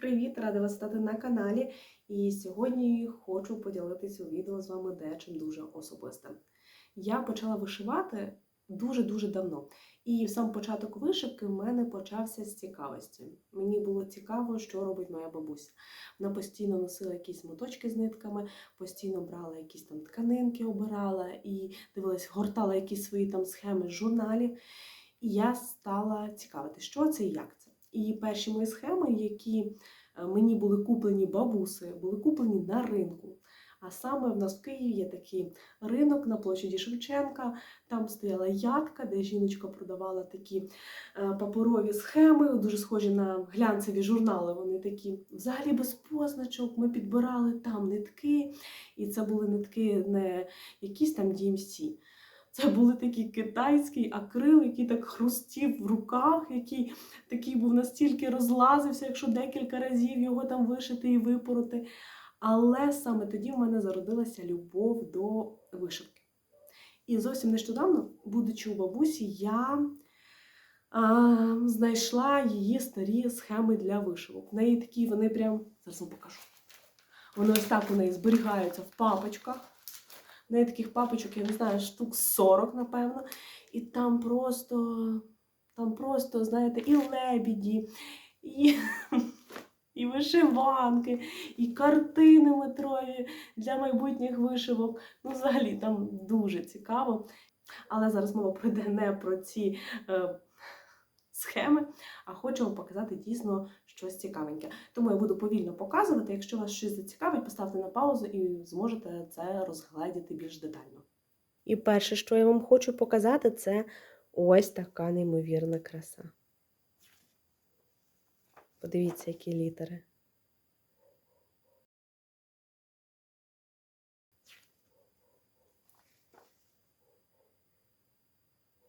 Привіт, рада вас стати на каналі. І сьогодні хочу поділитися у відео з вами дечим дуже особистим. Я почала вишивати дуже-дуже давно. І сам початок вишивки в мене почався з цікавості. Мені було цікаво, що робить моя бабуся. Вона постійно носила якісь моточки з нитками, постійно брала якісь там тканинки, обирала і дивилась, гортала якісь свої там схеми журналів. І я стала цікавити, що це і як це. І перші мої схеми, які е, мені були куплені бабуси, були куплені на ринку. А саме в нас в Києві є такий ринок на площаді Шевченка. Там стояла ядка, де жіночка продавала такі е, паперові схеми, дуже схожі на глянцеві журнали. Вони такі взагалі без позначок. Ми підбирали там нитки, і це були нитки не якісь там DMC. Це були такі китайський акрил, який так хрустів в руках, який такий був настільки розлазився, якщо декілька разів його там вишити і випороти. Але саме тоді в мене зародилася любов до вишивки. І зовсім нещодавно, будучи у бабусі, я а, знайшла її старі схеми для вишивок. В неї такі, вони прям, зараз вам покажу. Вони ось так у неї зберігаються в папочках. В неї таких папочок, я не знаю, штук 40, напевно. І там просто, там просто, знаєте, і лебіді, і, і вишиванки, і картини метрові для майбутніх вишивок. Ну, взагалі, там дуже цікаво. Але зараз мова пройде не про ці е, схеми, а вам показати дійсно щось цікавеньке. Тому я буду повільно показувати. Якщо вас щось зацікавить, поставте на паузу і зможете це розгледіти більш детально. І перше, що я вам хочу показати, це ось така неймовірна краса. Подивіться, які літери.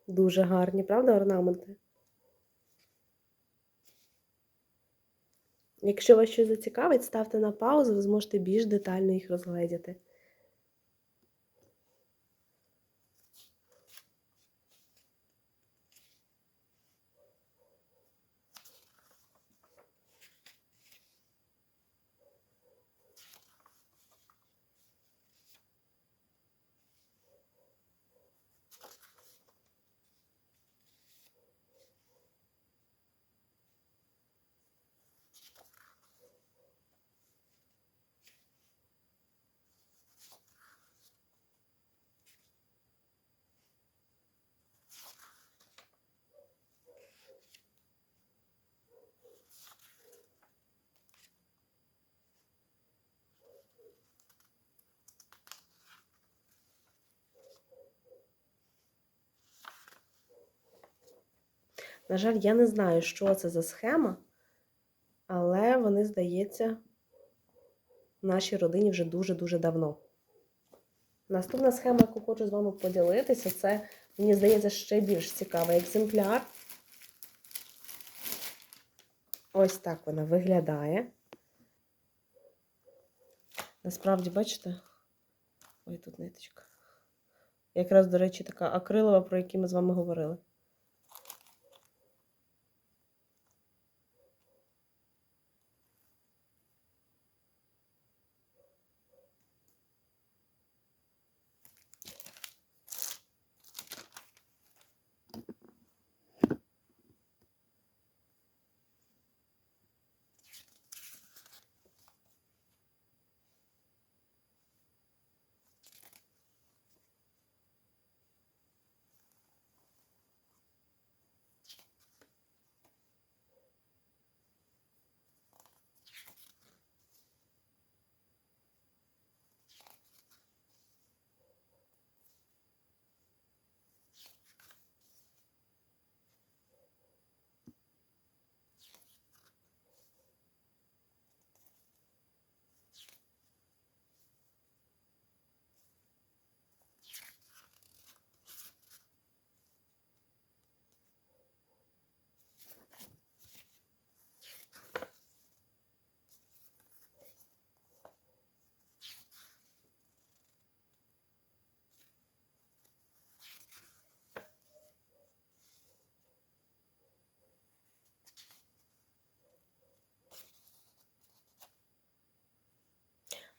Дуже гарні, правда, орнаменти? Якщо вас щось зацікавить, ставте на паузу, ви зможете більш детально їх розгледіти. На жаль, я не знаю, що це за схема, але вони, здається, в нашій родині вже дуже-дуже давно. Наступна схема, яку хочу з вами поділитися, це, мені здається, ще більш цікавий екземпляр. Ось так вона виглядає. Насправді, бачите? Ой, тут ниточка. Якраз, до речі, така акрилова, про яку ми з вами говорили.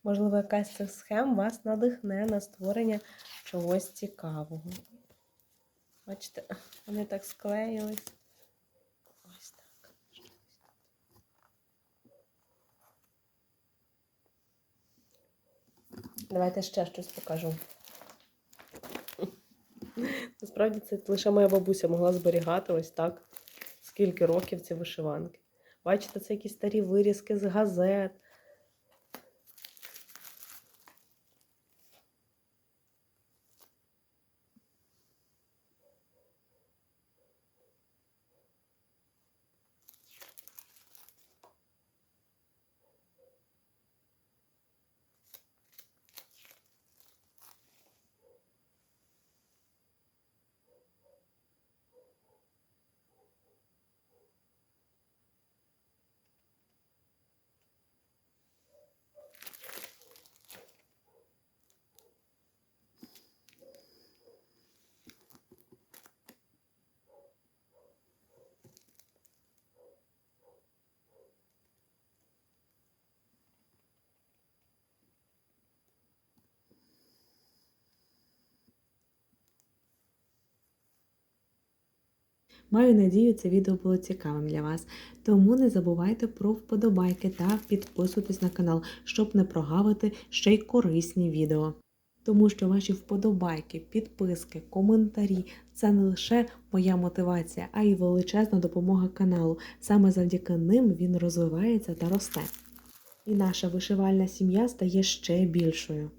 Можливо, якась з цих схем вас надихне на створення чогось цікавого. Бачите, вони так склеїлись. Ось так. Давайте ще щось покажу. Насправді це лише моя бабуся могла зберігати ось так. Скільки років ці вишиванки. Бачите, це якісь старі вирізки з газет. Маю надію, це відео було цікавим для вас. Тому не забувайте про вподобайки та підписуйтесь на канал, щоб не прогавити ще й корисні відео. Тому що ваші вподобайки, підписки, коментарі це не лише моя мотивація, а й величезна допомога каналу. Саме завдяки ним він розвивається та росте. І наша вишивальна сім'я стає ще більшою.